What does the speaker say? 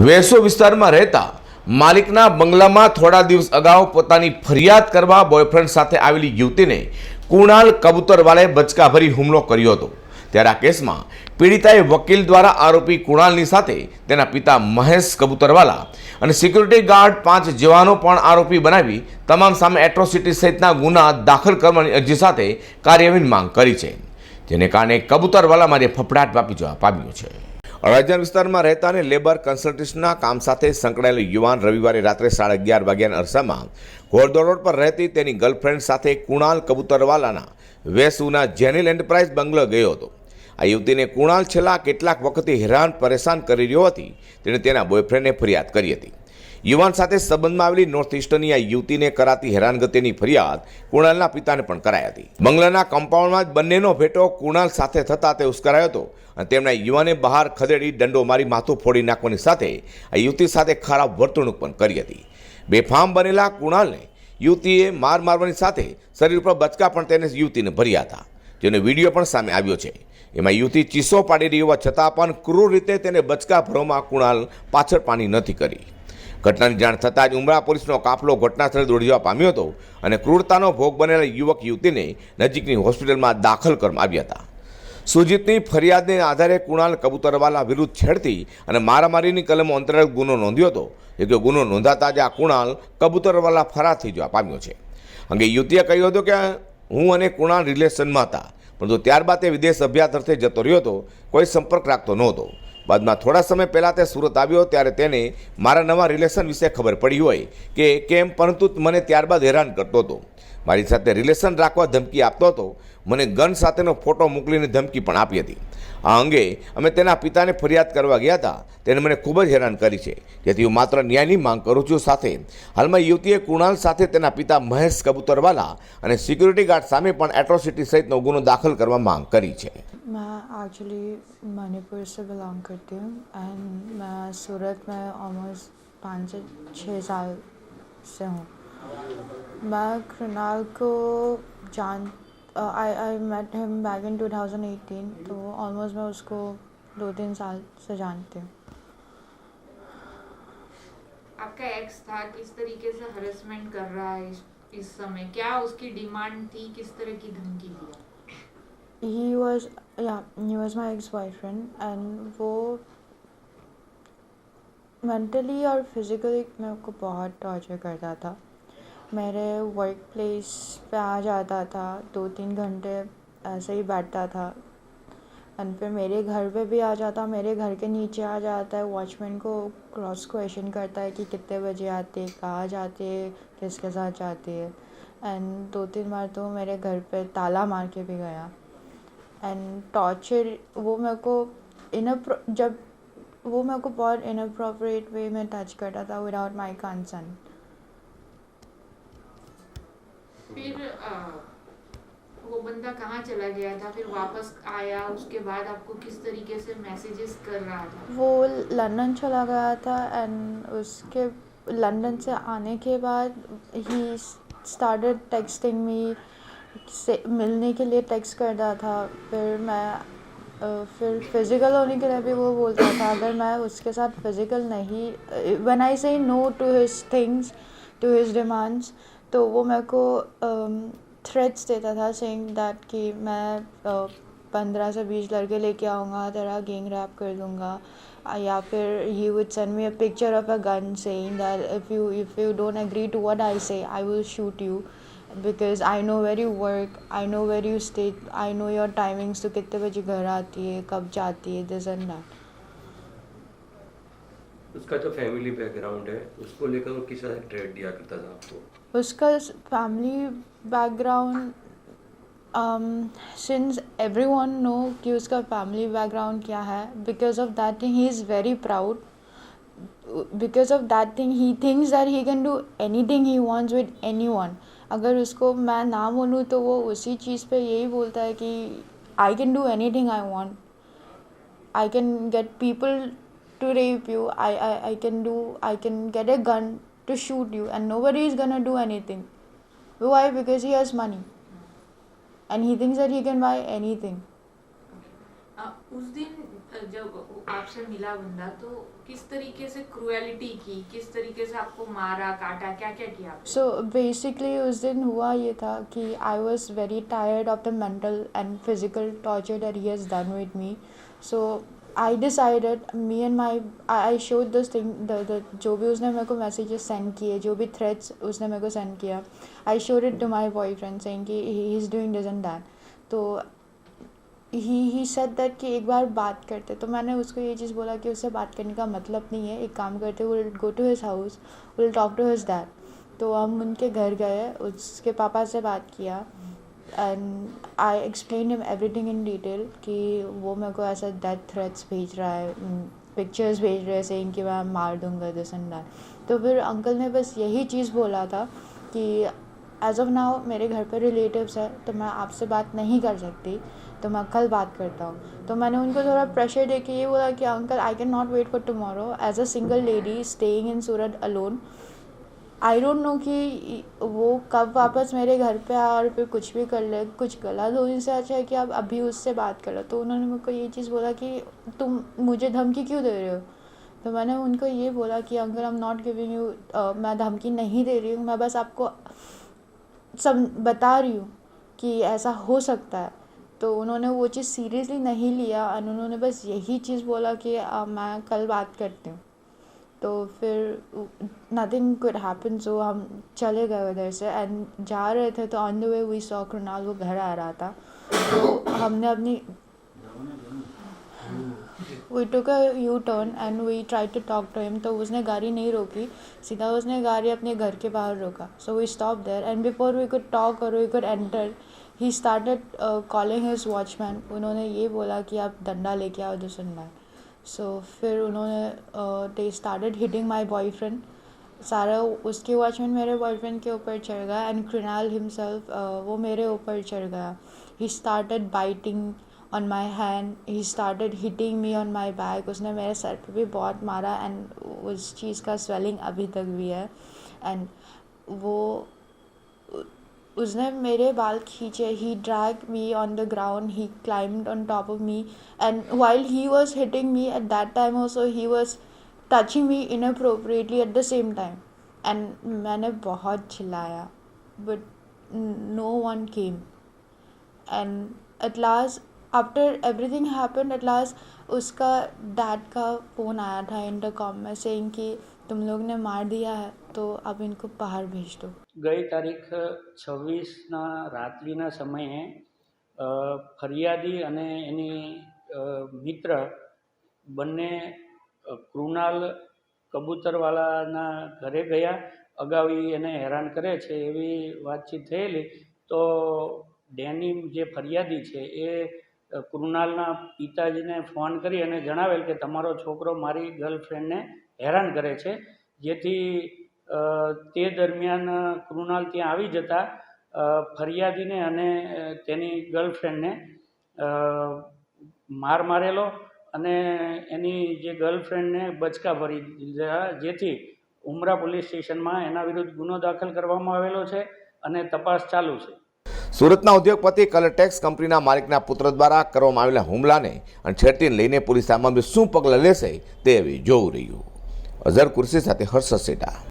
વેસો વિસ્તારમાં રહેતા માલિકના બંગલામાં થોડા દિવસ અગાઉ પોતાની ફરિયાદ કરવા બોયફ્રેન્ડ સાથે આવેલી યુવતીને કુણાલ કબૂતરવાલે બચકાભરી હુમલો કર્યો હતો. ત્યારે આ કેસમાં પીડિતાએ વકીલ દ્વારા આરોપી કુણાલની સાથે તેના પિતા મહેશ કબૂતરવાલા અને સિક્યુરિટી ગાર્ડ પાંચ જવાનો પણ આરોપી બનાવી તમામ સામે એટ્રોસિટી સહિતના ગુના દાખલ કરવાની અરજી સાથે કાર્યવાહીની માંગ કરી છે. જેને કારણે કબૂતરવાલા મારે ફફડાટ વ્યાપી જવા પામ્યો છે. અડાજણ વિસ્તારમાં રહેતા અને લેબર કન્સલ્ટન્ટના કામ સાથે સંકળાયેલો યુવાન રવિવારે રાત્રે સાડા અગિયાર વાગ્યાના અરસામાં ઘોડદોડ રોડ પર રહેતી તેની ગર્લફ્રેન્ડ સાથે કુણાલ કબૂતરવાલાના વેસુના જેનિલ એન્ટરપ્રાઇઝ બંગલો ગયો હતો. આ યુવતીને કુણાલ છેલ્લા કેટલાક વખતથી હેરાન પરેશાન કરી રહ્યો હતી. તેણે તેના બોયફ્રેન્ડને ફરિયાદ કરી હતી. યુવાન સાથે સંબંધમાં આવેલી નોર્થ ઇસ્ટર્નની આ યુવતીને કરાતી હેરાનગતિની ફરિયાદ કુણાલના પિતાને પણ કરાઈ હતી. બંગલાના કમ્પાઉન્ડમાં જ બંનેનો ભેટો કુણાલ સાથે થતા તે ઉશ્કરાયો હતો અને તેમણે યુવાને બહાર ખદેડી દંડો મારી માથું ફોડી નાખવાની સાથે આ યુવતી સાથે ખરાબ વર્તણૂક પણ કરી હતી. બેફામ બનેલા કુણાલને યુવતીએ માર મારવાની સાથે શરીર પર બચકા પણ તેને યુવતીને ભર્યા હતા. જેનો વીડિયો પણ સામે આવ્યો છે. એમાં યુવતી ચીસો પાડી રહી હોવા છતાં પણ ક્રૂર રીતે તેને બચકા ભરવામાં કુણાલ પાછળ પાણી નથી કરી. ઘટનાની જાણ થતાં જ ઉમરા પોલીસનો કાફલો ઘટનાસ્થળે દોડી જવા પામ્યો હતો અને ક્રૂરતાનો ભોગ બનેલા યુવક યુવતીને નજીકની હોસ્પિટલમાં દાખલ કરવામાં આવ્યા હતા. સુજીતની ફરિયાદને આધારે કુણાલ કબૂતરવાલા વિરુદ્ધ છેડતી અને મારામારીની કલમો અંતર્ગત ગુનો નોંધ્યો હતો. જો કે ગુનો નોંધાતા જ આ કુણાલ કબૂતરવાલા ફરાર થઈ જવા પામ્યો છે. અંગે યુવતીએ કહ્યું હતું કે, હું અને કુણાલ રિલેશનમાં હતા, પરંતુ ત્યારબાદ તે વિદેશ અભ્યાસ અર્થે જતો રહ્યો હતો, કોઈ સંપર્ક રાખતો નહોતો. બાદમાં થોડા સમય પહેલાં તે સુરત આવ્યો ત્યારે તેને મારા નવા રિલેશન વિશે ખબર પડી હોય કે કેમ, પરંતુ મને ત્યારબાદ હેરાન કરતો હતો. મારી સાથે રિલેશન રાખવા ધમકી આપતો હતો. મને ગન સાથેનો ફોટો મોકલીને ધમકી પણ આપી હતી. આ અંગે અમે તેના પિતાને ફરિયાદ કરવા ગયા હતા. તેને મને ખૂબ જ હેરાન કરી છે. જેથી હું માત્ર ન્યાયની માંગ કરું છું. સાથે હાલમાં યુવતીએ કુણાલ સાથે તેના પિતા મહેશ કબૂતરવાલા અને સિક્યુરિટી ગાર્ડ સામે પણ એટ્રોસિટી સહિતનો ગુનો દાખલ કરવા માંગ કરી છે. मैं एक्चुअली मणिपुर से बिलोंग करती हूँ एंड मैं सूरत में ऑलमोस्ट पाँच से छः साल से हूँ। मैं कृणाल को जान I I met him back in 2018 तो ऑलमोस्ट मैं उसको दो तीन साल से जानती हूँ। आपका एक्स था किस तरीके से हरेसमेंट कर रहा है इस, इस समय? क्या उसकी डिमांड थी? किस तरह की धमकी दिया he was, yeah, he was my ex boyfriend and वो मेंटली और फिज़िकली मेरे को बहुत टॉर्चर करता था। मेरे वर्क प्लेस पे आ जाता था दो तीन घंटे ऐसे ही बैठता था। एंड फिर मेरे घर पे भी आ जाता, मेरे घर के नीचे आ जाता है। वॉचमैन को क्रॉस क्वेश्चन करता है कि कितने बजे आते, कहाँ जाते, किसके साथ जाती। है एंड दो तीन बार तो मेरे घर पे ताला मार के भी गया। एंड टॉर्चर वो मेरे को इन जब वो मेरे को बहुत इनअप्रोप्रिएट वे में टच करता था विदाउट माई कंसर्न फिर वो बंदा कहाँ चला गया था? फिर वापस आया उसके बाद आपको किस तरीके से मैसेजेस कर रहा था? वो लंदन चला गया था एंड उसके लंदन से आने के बाद ही स्टार्टेड टेक्सटिंग मी से मिलने के लिए टेक्स्ट करता था, फिर मैं फिर फ़िज़िकल होने के लिए भी वो बोलता था, अगर मैं उसके साथ फ़िज़िकल नहीं when I say no to his things to his demands तो वो मेरे को थ्रेट्स देता था सेइंग दैट कि मैं पंद्रह से बीस लड़के लेके आऊँगा, तेरा गेंग रैप कर दूँगा या फिर he would send me a picture of a gun saying that if you if you don't agree to what I say I will shoot you because I know where you work I know where you stay I know your timings तो कितने बजे घर आती है कब जाती है this and that उसका जो फैमिली बैकग्राउंड है उसको लेकर वो किस तरह ट्रेड दिया करता था आपको? उसका family background since everyone know कि उसका फैमिली बैकग्राउंड क्या है because of that he is very proud Because of that thing he thinks that he can do anything he wants with anyone अगर उसको मैं ना बोलूँ तो वो उसी चीज़ पे यही बोलता है कि I can do anything I want I can get people to rape you. I, I, I can do I can get a gun to shoot you and nobody is gonna do anything. Why? Because he has money. And he thinks that he can buy anything. उस दिन जब आपसे मिला बंदा तो किस तरीके से क्रुएलिटी की? किस तरीके से आपको मारा काटा? क्या क्या किया सो बेसिकली so, उस दिन हुआ ये था कि I was very tired of the mental and physical torture that he has done with me so I decided me and my I showed this thing जो भी उसने मेरे को मैसेजेस सेंड किए जो भी थ्रेड्स उसने मेरे को सेंड किया I showed it to my boyfriend saying कि he is doing this and that तो ही ही सेड दैट कि एक बार बात करते तो मैंने उसको ये चीज़ बोला कि उससे बात करने का मतलब नहीं है, एक काम करते will go to his house will talk to his dad तो हम उनके घर गए, उसके पापा से बात किया and I explain him everything in detail कि वो मेरे को ऐसा डेथ थ्रेट्स भेज रहा है पिक्चर्स भेज रहे हैं सेइंग कि मैं मार दूँगा दिस एंड दैट तो फिर अंकल ने बस यही चीज़ बोला था कि एज ऑफ़ नाउ मेरे घर पर रिलेटिव्स है तो मैं आपसे बात नहीं कर सकती तो मैं कल बात करता हूँ। तो मैंने उनको थोड़ा प्रेशर दे के ये बोला कि, uncle I can not wait for tomorrow as a single lady staying in Surat alone I don't know कि वो कब वापस मेरे घर पे आए और फिर कुछ भी कर ले, कुछ गलत हो इससे अच्छा है कि आप अभी उससे बात करो तो उन्होंने मेरे को ये चीज़ बोला कि, तुम मुझे धमकी क्यों दे रहे हो? तो मैंने उनको ये बोला कि, uncle I am not giving you मैं धमकी नहीं दे रही हूँ। मैं बस आपको सब बता रही हूँ कि ऐसा हो सकता है। तो उन्होंने वो चीज़ सीरियसली नहीं लिया। और उन्होंने बस यही चीज़ बोला कि आ, मैं कल बात करती हूँ। तो फिर नथिंग कुड हैपन सो हम चले गए उधर से। एंड जा रहे थे तो on the way we saw Krunal वो घर आ रहा था। तो हमने अपनी we took a U turn and we try to talk to him तो उसने गाड़ी नहीं रोकी। सीधा उसने गाड़ी अपने घर के बाहर रोका। So we stop there and before we could talk और we could enter he started calling his watchman उन्होंने ये बोला कि आप डंडा लेके आओ दिस एंड दैट सो फिर उन्होंने they started hitting my boyfriend सारा उसके वॉचमैन मेरे बॉयफ्रेंड के ऊपर चढ़ गया एंड कृणाल हिमसेल्फ वो मेरे ऊपर चढ़ गया। He started biting on my hand he started hitting me on my back उसने मेरे सर पे भी बहुत मारा एंड उस चीज़ का स्वेलिंग अभी तक भी है। एंड वो उसने मेरे बाल खींचे he drag me on the ground he climbed on top of me and while he was hitting me at that time also he was touching me inappropriately at the same time and मैंने बहुत चिल्लाया but no one came and at last after everything happen at last उसका dad का phone आया था intercom में saying कि तुम लोग ने मार दिया है तो अब इनको बाहर भेज दो। ગઈ તારીખ છવ્વીસના રાત્રિના સમયે ફરિયાદી અને એની મિત્ર બંને કૃણાલ કબૂતરવાલાના ઘરે ગયા. અગાઉ એને હેરાન કરે છે એવી વાતચીત થયેલી. તો ડેની જે ફરિયાદી છે એ કૃણાલના પિતાજીને ફોન કરી અને જણાવેલ કે તમારો છોકરો મારી ગર્લફ્રેન્ડને હેરાન કરે છે. જેથી તે દરમિયાન કૃણાલ ત્યાં આવી જતા ફરિયાદીને અને તેની ગર્લફ્રેન્ડને માર મારેલો અને એની જે ગર્લફ્રેન્ડને બચકા ભરી દીધા, જેથી ઉમરા પોલીસ સ્ટેશનમાં એના વિરુદ્ધ ગુનો દાખલ કરવામાં આવેલો છે અને તપાસ ચાલુ છે. સુરતના ઉદ્યોગપતિ કલરટેક્સ કંપનીના માલિકના પુત્ર દ્વારા કરવામાં આવેલા હુમલાને અને છેડતીને લઈને પોલીસ આ મામલે શું પગલાં લેશે તે જોવું રહ્યું. અઝર કુર્સી સાથે હર્ષદ સેટા.